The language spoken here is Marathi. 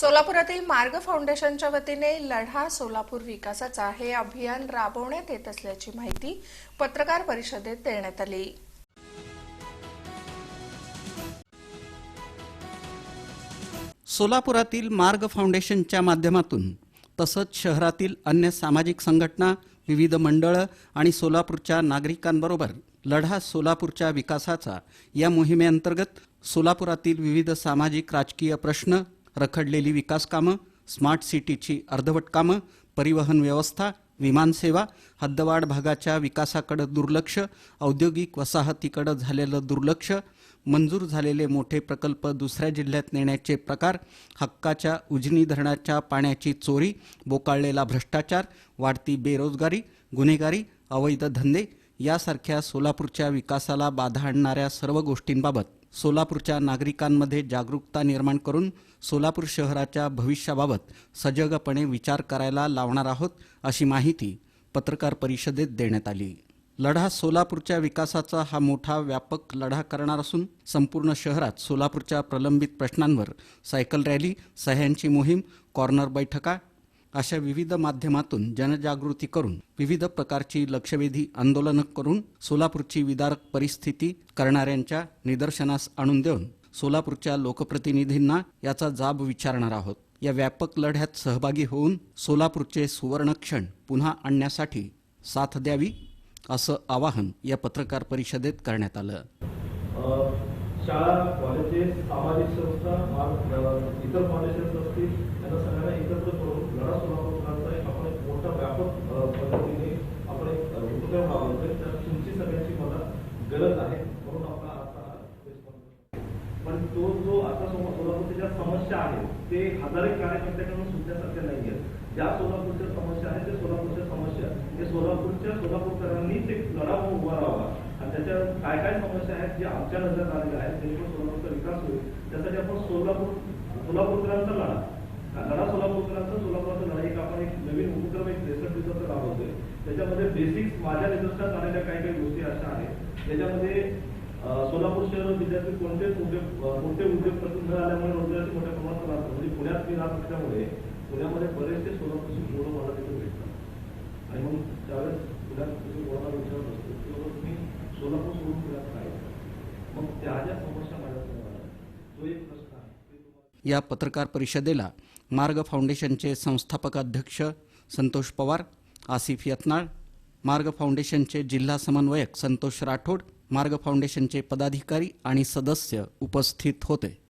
सोलापुरातील मार्ग फाउंडेशनच्या वतीने लढा सोलापूर विकासाचा हे अभियान राबवण्यात येत असल्याची माहिती पत्रकार परिषदेत देण्यात आली. सोलापुरातील मार्ग फाउंडेशनच्या माध्यमातून तसंच शहरातील अन्य सामाजिक संघटना विविध मंडळं आणि सोलापूरच्या नागरिकांबरोबर लढा सोलापूरच्या विकासाचा या मोहिमेअंतर्गत सोलापुरातील विविध सामाजिक राजकीय प्रश्न रखडलेली विकास कामं स्मार्ट सिटीची अर्धवट कामं परिवहन व्यवस्था विमानसेवा हद्दवाढ भागाच्या विकासाकडं दुर्लक्ष औद्योगिक वसाहतीकडं झालेलं दुर्लक्ष मंजूर झालेले मोठे प्रकल्प दुसऱ्या जिल्ह्यात नेण्याचे प्रकार हक्काच्या उजनी धरणाच्या पाण्याची चोरी बोकाळलेला भ्रष्टाचार वाढती बेरोजगारी गुन्हेगारी अवैध धंदे यासारख्या सोलापूरच्या विकासाला बाधा आणणाऱ्या सर्व गोष्टींबाबत सोलापूरच्या नागरिकांमध्ये जागरूकता निर्माण करून सोलापूर शहराच्या भविष्याबाबत सजगपणे विचार करायला लावणार आहोत अशी माहिती पत्रकार परिषदेत देण्यात आली. लढा सोलापूरच्या विकासाचा हा मोठा व्यापक लढा करणार असून संपूर्ण शहरात सोलापूरच्या प्रलंबित प्रश्नांवर सायकल रॅली सह्यांची मोहीम कॉर्नर बैठका अशा विविध माध्यमातून जनजागृती करून विविध प्रकारची लक्षवेधी आंदोलनं करून सोलापूरची विदारक परिस्थिती करणाऱ्यांच्या निदर्शनास आणून देऊन सोलापूरच्या लोकप्रतिनिधींना याचा जाब विचारणार आहोत. या व्यापक लढ्यात सहभागी होऊन सोलापूरचे सुवर्णक्षण पुन्हा आणण्यासाठी साथ द्यावी असं आवाहन या पत्रकार परिषदेत करण्यात आलं. शाळा कॉलेजेस सामाजिक संस्था इतर फाउंडेशन्स असतील त्यांना सगळ्यांना एकत्र करून लढा सोलापूरचा एक आपण एक मोठा व्यापक अ, पद्धतीने आपण एक अ, उपक्रम राबवतोय तर तुमची सगळ्यांची मला गरज आहे म्हणून आपला आता पण तो जो आता सोलापूरच्या ज्या समस्या आहेत ते हजारे कार्यकर्त्यांकडून सुटण्यासारख्या नाही आहेत. ज्या सोलापूरच्या समस्या आहेत ते सोलापूरच्या समस्या हे म्हणजे सोलापूरच्या सोलापूरकरांनी ते लढा उभा राहावा. आणि त्याच्या काय काय समस्या आहेत जे आमच्या नजरात आलेल्या आहेत जेणेकरून सोलापूरचा विकास होईल. त्यासाठी आपण सोलापूर सोलापूरकरांचा लढा. लढा सोलापूरकरांचा सोलापूरचा लढा. एक आपण एक नवीन उपक्रम एक त्रेसष्ट दिवसाचा राबवतोय त्याच्यामध्ये बेसिक्स माझ्या निदर्शनात आलेल्या काही काही गोष्टी अशा आहेत त्याच्यामध्ये सोलापूर शहर जिल्ह्यातील कोणतेच उद्योग अं, मोठे उद्योगपती न आल्यामुळे रोजगाराची मोठ्या प्रमाणात राहतो म्हणजे पुण्यात मी राहत असल्यामुळे पुण्यामध्ये बरेचसे सोलापूरची मुलं मला तिथे भेटतात. आणि मग त्यावेळेस पुण्यात तुम्ही कोणाला विचारत असतो तेव्हा तुम्ही सोलापूर सोडून पुण्यात काय मग त्या ज्या समस्या माझ्यासमोर आल्या तो एक प्रश्न आहे. या पत्रकार परिषदेला मार्ग फाउंडेशनचे संस्थापक अध्यक्ष संतोष पवार आसिफ यत्नाळ मार्ग फाउंडेशनचे जिल्हा समन्वयक संतोष राठोड मार्ग फाउंडेशनचे पदाधिकारी आणि सदस्य उपस्थित होते.